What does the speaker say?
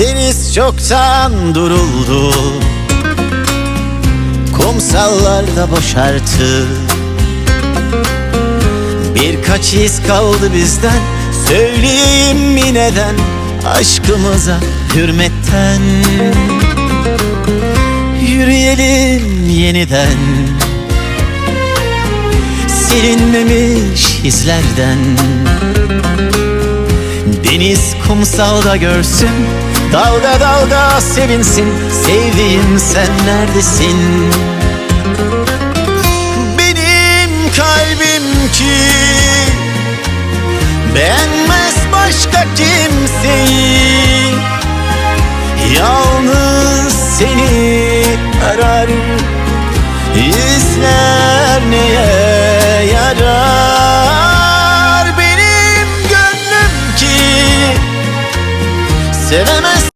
Deniz çoktan duruldu. Kumsallarda boşartı. Birkaç iz kaldı bizden. Söyleyeyim mi neden? Aşkımıza hürmetten. Yürüyelim yeniden. Silinmemiş izlerden. Deniz kumsalda görsün Dalga dalga sevinsin Sevdiğim sen neredesin? Benim kalbim ki Beğenmez başka kimseyi. Yalnız seni arar İzler neye Sevemez